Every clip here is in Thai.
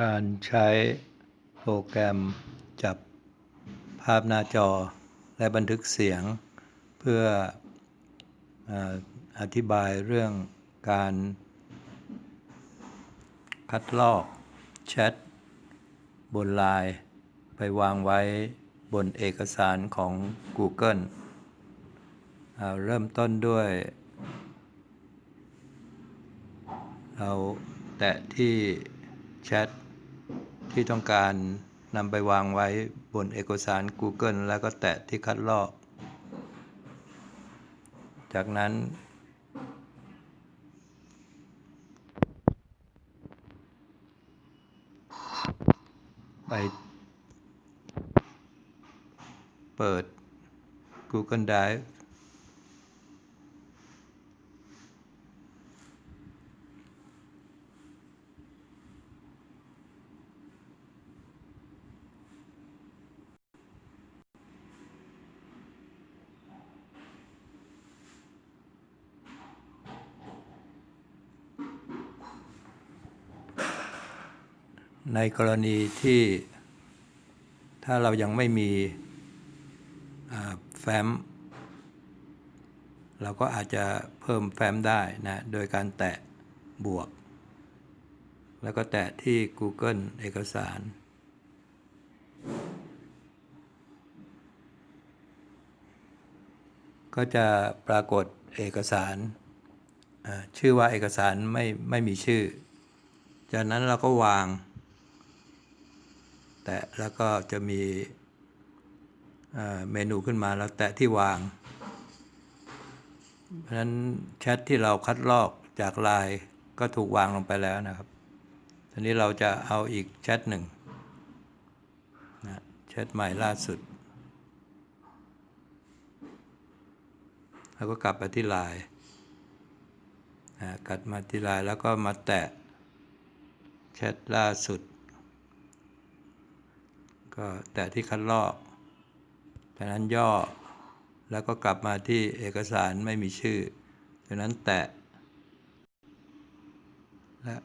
การใช้โปรแกรมจับภาพหน้าจอและบันทึกเสียง เพื่อออธิบายเรื่องการคัดลอกแชทบนไลน์ไปวางไว้บนเอกสารของ Google อ่าเริ่มต้นด้วย เราแตะที่แชท ที่ต้องการนำไปวางไว้บนเอกสาร Google แล้วก็แตะที่คัดลอก จากนั้นไปเปิด Google Drive ในกรณีที่ถ้าเรายังไม่มีแฟ้ม เราก็อาจจะเพิ่มแฟ้มได้นะโดยการแตะบวก แล้วก็แตะที่ Google เอกสารก็จะปรากฏเอกสาร ชื่อว่าเอกสารไม่ไม่มีชื่อ จากนั้นเราก็วาง แตะแล้วก็จะมีเมนูขึ้นมาแล้วแตะที่วาง เพราะฉะนั้นแชทที่เราคัดลอกจากไลน์ก็ถูกวางลงไปแล้วนะครับ ทีนี้เราจะเอาอีกแชทหนึ่งนะแชทใหม่ล่าสุดแล้วก็กลับไปที่ไลน์นะกลับมาที่ไลน์แล้วก็มาแตะแชทล่าสุด ก็แตะที่คัดลอกจากนั้นย่อแล้วก็กลับมาที่เอกสารไม่มีชื่อจากนั้นแตะ และ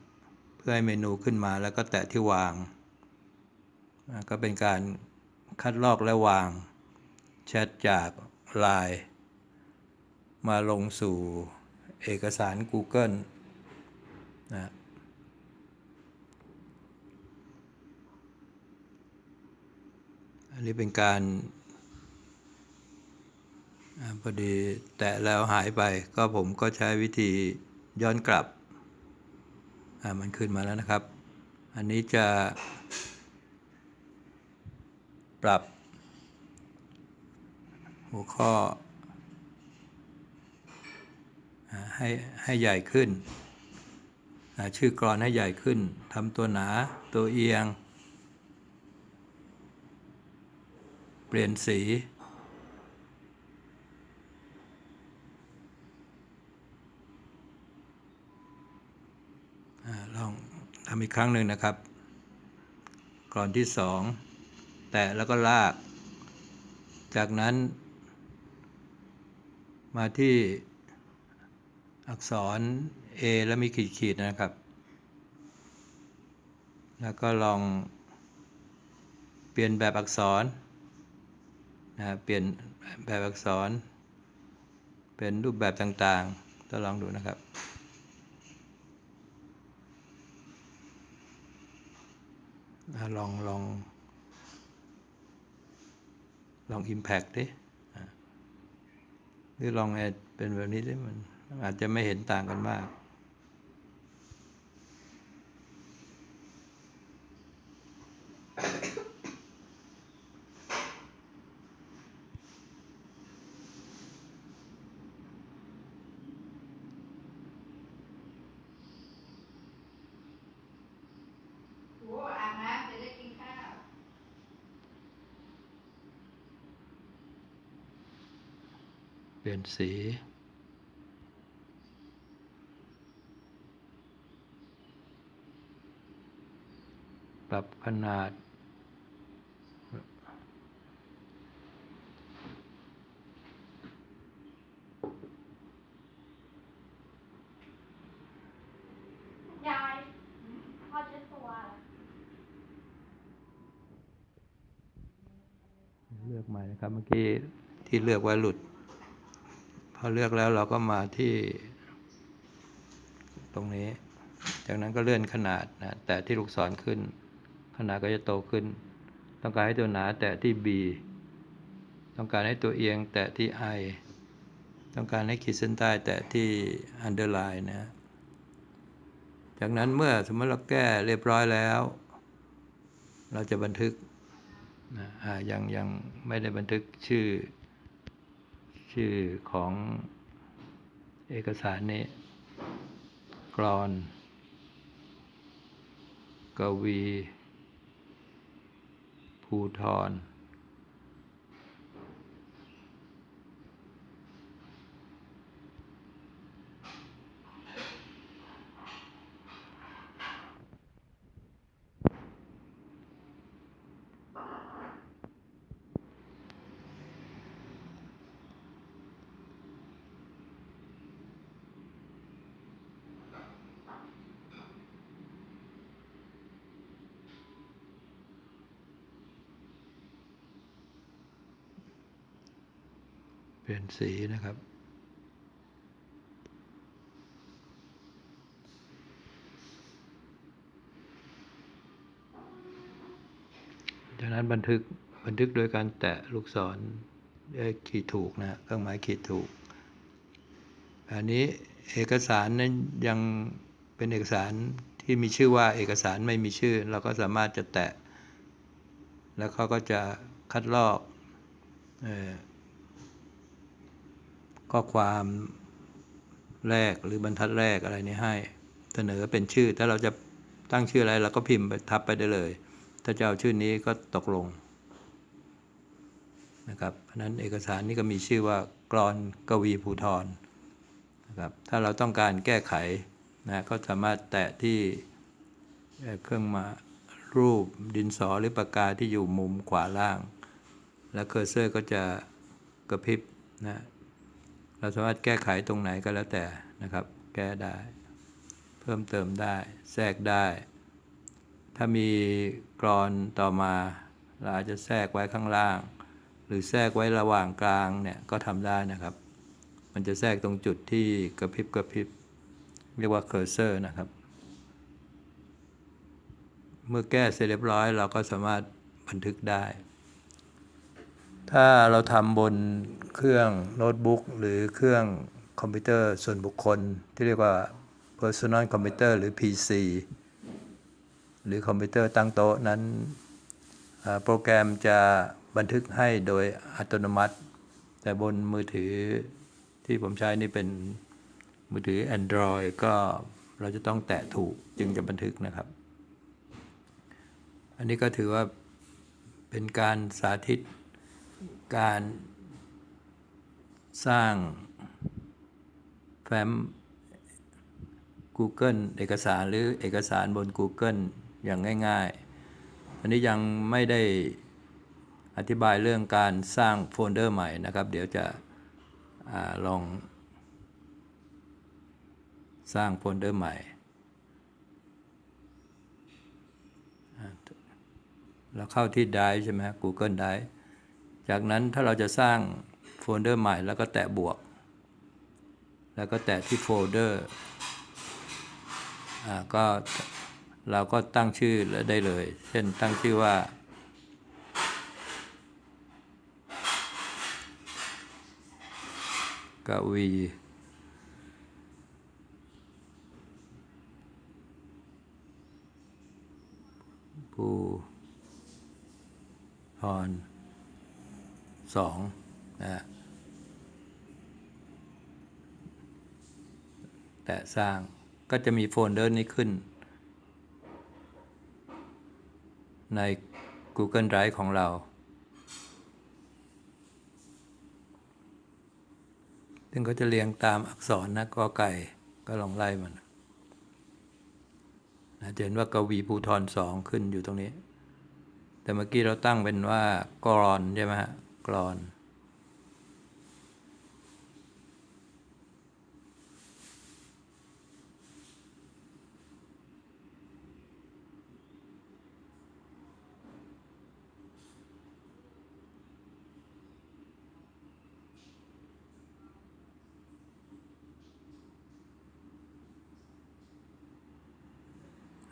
เพื่อให้เมนูขึ้นมาแล้วก็แตะที่วาง ก็เป็นการคัดลอกและวางแชทจากไลน์มาลงสู่เอกสาร Google นะ อันนี้เป็นการอพอดีแตะแล้วหายไปก็ผมก็ใช้วิธีย้อนกลับ มันขึ้นมาแล้วนะครับ อันนี้จะปรับ หัวข้อ ให้ให้ใหญ่ขึ้น ชื่อกรอนให้ใหญ่ขึ้นทำตัวหนาตัวเอียง เปลี่ยนสีอลองทำอีกครั้งหนึ่งนะครับก่อนที่สองแตะแล้วก็ลาก จากนั้น มาที่อักษร A แล้วมีขีดๆนะครับ แล้วก็ลองเปลี่ยนแบบอักษร นะเปลี่ยนแบบอักษร เป็นรูปแบบต่างๆต้องลองดูนะครับลองลองลอง Impact ดิหรือลองไอ้เป็นแบบนี้ดิมันอาจจะไม่เห็นต่างกันมาก สี ปรับขนาด ยายพ่อจะตัวเลือกใหม่นะครับ เมื่อกี้ที่เลือกว่าหลุด อเลือกแล้วเราก็มาที่ ตรงนี้ จากนั้นก็เลื่อนขนาดนะแต่ที่ลูกศรขึ้น ขนาดก็จะโตขึ้น ต้องการให้ตัวหนาแตะที่ B ต้องการให้ตัวเอียงแตะที่ I ต้องการให้ขีดเส้นใต้แตะที่ underline นะจากนั้นเมื่อสมมติเราแก้เรียบร้อยแล้ว เราจะบันทึกนะอ่ายังยังไม่ได้บันทึกชื่อ ชื่อของเอกสารนี้ กรอน กวี ภูทร เปลี่ยนสีนะครับ จากนั้นบันทึกบันทึกโดยการแตะลูกศรขีดถูกนะเครื่องหมายขีดถูก อันนี้เอกสารนั้นยังเป็นเอกสารที่มีชื่อว่าเอกสารไม่มีชื่อ เราก็สามารถจะแตะ แล้วเขาก็จะคัดลอกเออ ข้อความแรกหรือบรรทัดแรกอะไรนี้ให้ เสนอเป็นชื่อ ถ้าเราจะตั้งชื่ออะไรเราก็พิมพ์ไปทับไปได้เลย ถ้าจะเอาชื่อนี้ก็ตกลงนะครับเพราะนั้นเอกสารนี้ก็มีชื่อว่ากรอนกวีภูทรนะครับถ้าเราต้องการแก้ไขนะก็สามารถแตะที่เครื่องมารูปดินสอหรือปากกาที่อยู่มุมขวาล่าง แล้วเคอร์เซอร์ก็จะกระพริบนะ เราสามารถแก้ไขตรงไหนก็แล้วแต่นะครับ แก้ได้ เพิ่มเติมได้ แทรกได้ ถ้ามีกรอนต่อมาเราอาจจะแทรกไว้ข้างล่าง หรือแทรกไว้ระหว่างกลางเนี่ยก็ทำได้นะครับ มันจะแทรกตรงจุดที่กระพริบกระพริบเรียกว่าเคอร์เซอร์นะครับ เมื่อแก้เสร็จเรียบร้อย เราก็สามารถบันทึกได้ ถ้าเราทำบนเครื่องโน้ตบุ๊กหรือเครื่องคอมพิวเตอร์ส่วนบุคคลที่เรียกว่า personal computer หรือ PC หรือคอมพิวเตอร์ตั้งโต๊ะนั้น โปรแกรมจะบันทึกให้โดยอัตโนมัติ แต่บนมือถือที่ผมใช้นี่เป็นมือถือ Android ก็เราจะต้องแตะถูกจึงจะบันทึกนะครับ อันนี้ก็ถือว่าเป็นการสาธิต การสร้างแฟ้ม Google เอกสารหรือเอกสารบน Google อย่างง่ายๆ อันนี้ยังไม่ได้อธิบายเรื่องการสร้างโฟลเดอร์ใหม่นะครับ เดี๋ยวจะอลอง สร้างโฟลเดอร์ใหม่เราเข้าที่ Drive ใช่ไหม Google Drive จากนั้นถ้าเราจะสร้างโฟลเดอร์ใหม่แล้วก็แตะบวก แล้วก็แตะที่โฟลเดอร์อ่าก็เราก็ตั้งชื่อได้เลย เช่นตั้งชื่อว่า กวีภูพร สองนะฮะแต่สร้างก็จะมีโฟลเดอร์นี้ขึ้น ใน Google Drive ของเรา ซึ่งก็จะเรียงตามอักษรนะกอไก่ก็ลองไล่มันนะจะเห็นว่ากวีภูทรสองขึ้นอยู่ตรงนี้ แต่เมื่อกี้เราตั้งเป็นว่ากรอนใช่ไหมฮะ รอน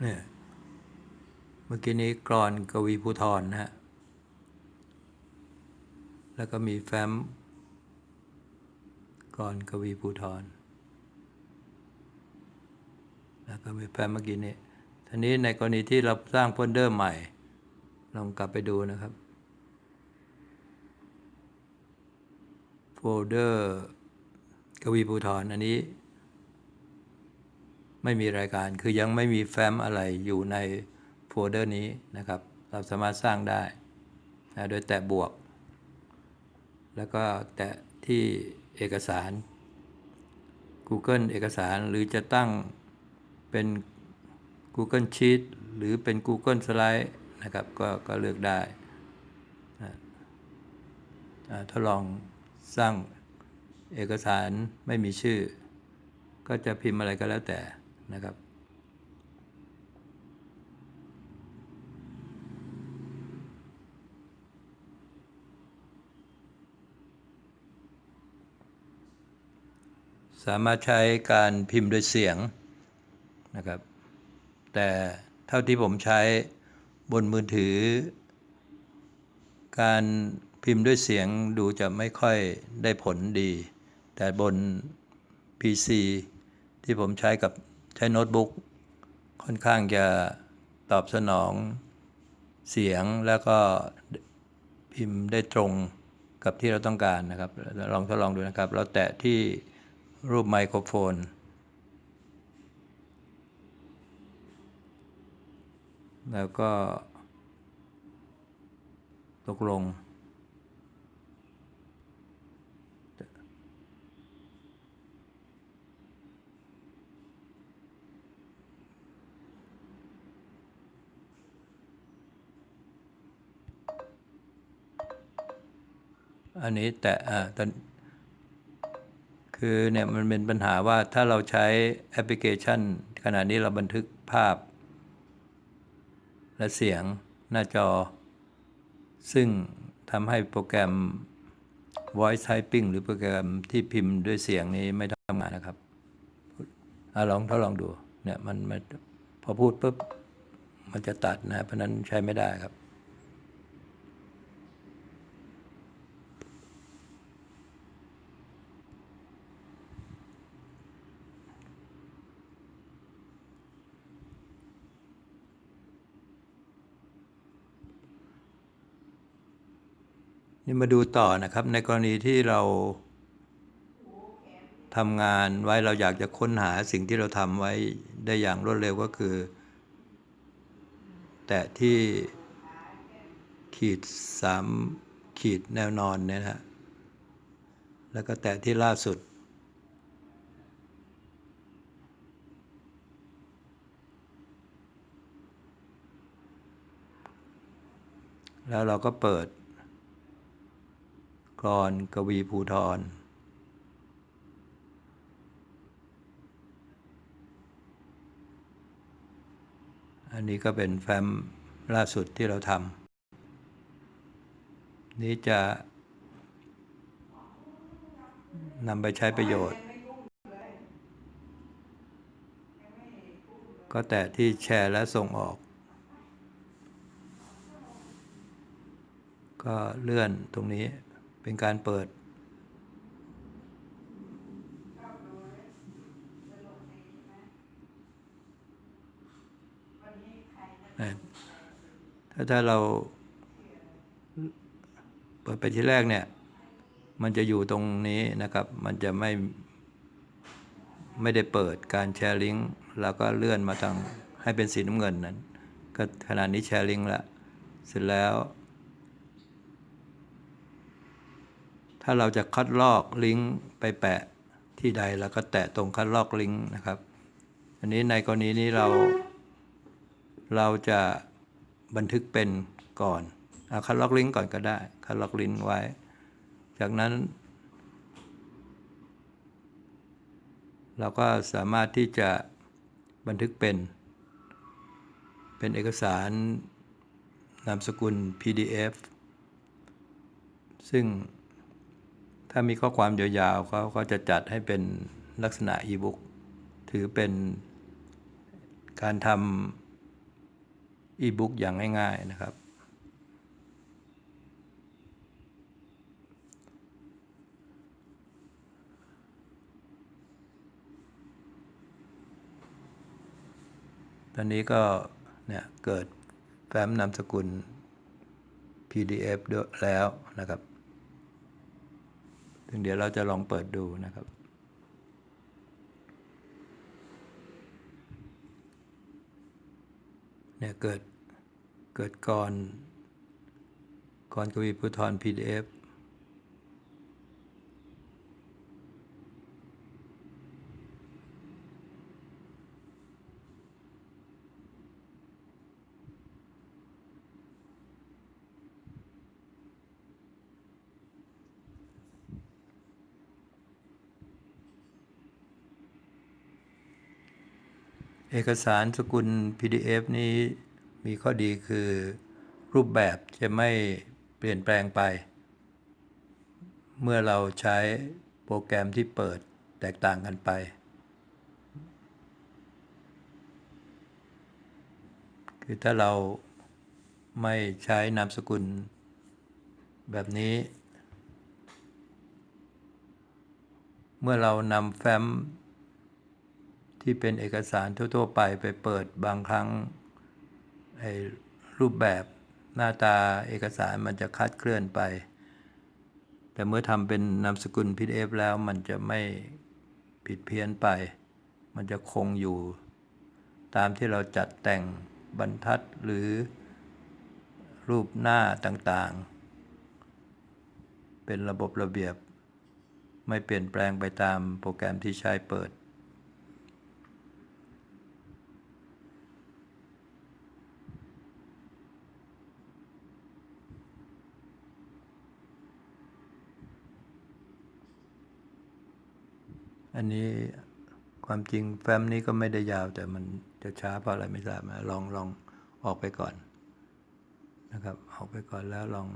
เนี่ย เมื่อกี้นี้กรอนกวีภูธรนะฮะ แล้วก็มีแฟ้มกรอนกวีภูทรแล้วก็มีแฟ้มเมื่อกี้นี้ทีนี้ในกรณีที่เราสร้างโฟลเดอร์ใหม่ ลองกลับไปดูนะครับโฟลเดอร์กวีภูทรอันนี้ ไม่มีรายการคือยังไม่มีแฟ้มอะไรอยู่ในโฟลเดอร์นี้นะครับ เราสามารถสร้างได้ โดยแตะบวก แล้วก็แตะที่เอกสาร Google เอกสารหรือจะตั้งเป็น Google Sheet หรือเป็น Google Slide นะครับ ก็ก็เลือกได้ทดลองสร้างเอกสารไม่มีชื่อ ก็จะพิมพ์อะไรก็แล้วแต่นะครับ สามารถใช้การพิมพ์โดยเสียงนะครับ แต่เท่าที่ผมใช้บนมือถือ การพิมพ์ด้วยเสียงดูจะไม่ค่อยได้ผลดี แต่บน PC ที่ผมใช้กับใช้โน้ตบุ๊กค่อนข้างจะตอบสนองเสียงแล้วก็พิมพ์ได้ตรงกับที่เราต้องการนะครับ ลองทดลองดูนะครับ เราแตะที่ รูปไมโครโฟน แล้วก็ ตกลง อันนี้แต่อ่าตอน คือเนี่ยมันเป็นปัญหาว่าถ้าเราใช้แอปพลิเคชัน ขณะนี้เราบันทึกภาพ และเสียงหน้าจอ ซึ่งทำให้โปรแกรม voice typing หรือโปรแกรมที่พิมพ์ด้วยเสียงนี้ไม่ทำงานนะครับอลองทดลองดูเนี่ยมันมันพอพูดปุ๊บมันจะตัดนะเพราะนั้นใช้ไม่ได้ครับ นี่มาดูต่อนะครับ ในกรณีที่เราทำงานไว้เราอยากจะค้นหาสิ่งที่เราทำไว้ได้อย่างรวดเร็วก็คือ แตะที่ขีดสามขีดแนวนอนเนี่ยนะฮะแล้วก็แตะที่ล่าสุด แล้วเราก็เปิด กรอนกวีภูทรอันนี้ก็เป็นแฟ้มล่าสุดที่เราทำนี้จะนำไปใช้ประโยชน์ ก็แต่ที่แชร์และส่งออก ก็เลื่อนตรงนี้ เป็นการเปิด ถ้าถ้าเราเปิดไปที่แรกเนี่ย มันจะอยู่ตรงนี้นะครับ มันจะไม่ไม่ได้เปิดการแชร์ลิงก์แล้วก็เลื่อนมาทางให้เป็นสีน้ำเงินนั้น ก็ขนาดนี้แชร์ลิงก์ละ เสร็จแล้ว ถ้าเราจะคัดลอกลิงก์ไปแปะที่ใดแล้วก็แตะตรงคัดลอกลิงก์นะครับ อันนี้ในกรณีนี้เรา เราจะบันทึกเป็นก่อนเอาคัดลอกลิงก์ก่อนก็ได้ คัดลอกลิงก์ไว้ จากนั้น เราก็สามารถที่จะบันทึกเป็น เป็นเอกสารนามสกุล PDF ซึ่ง ถ้ามีข้อความยาวๆเขาก็จะจัดให้เป็นลักษณะอีบุ๊กถือเป็นการทำอีบุ๊กอย่างง่ายๆนะครับ ตอนนี้ก็เนี่ยเกิดแฟ้มนามสกุล PDF ด้วยแล้วนะครับ ถึงเดี๋ยวเราจะลองเปิดดูนะครับ เนี่ยเกิดเกิดก่อนก่อนกวีพุทธร PDF เอกสารสกุล PDF นี้มีข้อดีคือรูปแบบจะไม่เปลี่ยนแปลงไป เมื่อเราใช้โปรแกรมที่เปิดแตกต่างกันไป คือถ้าเราไม่ใช้นามสกุลแบบนี้ เมื่อเรานำแฟ้ม ที่เป็นเอกสารทั่ว ๆ ไปไปเปิดบางครั้งไอ้รูปแบบหน้าตาเอกสารมันจะคลาดเคลื่อนไป แต่เมื่อทำเป็นนามสกุล PDF แล้วมันจะไม่ผิดเพี้ยนไป มันจะคงอยู่ ตามที่เราจัดแต่งบรรทัดหรือรูปหน้าต่างๆ เป็นระบบระเบียบ ไม่เปลี่ยนแปลงไปตามโปรแกรมที่ใช้เปิด อันนี้ความจริงแฟ้มนี้ก็ไม่ได้ยาวแต่มันจะช้าเพราะอะไรไม่ทราบนะลองลองออกไปก่อนนะครับ ออกไปก่อนแล้วลอง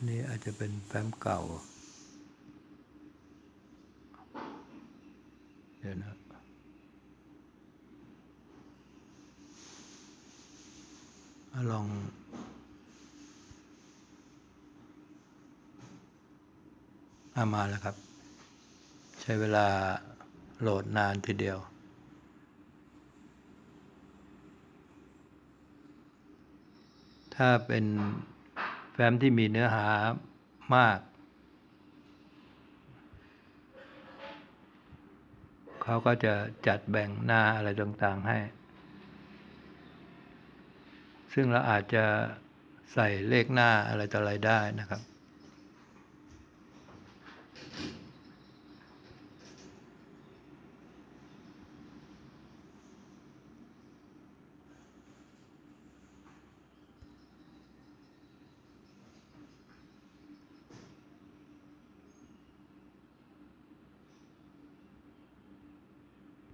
นนี้อาจจะเป็นแฟ้มเก่า เดี๋ยวนะ ลอง อามาแล้วครับ ใช้เวลาโหลดนานทีเดียว ถ้าเป็นแฟ้มที่มีเนื้อหามาก เขาก็จะจัดแบ่งหน้าอะไรต่างๆให้ ซึ่งเราอาจจะใส่เลขหน้าอะไรต่ออะไรได้นะครับ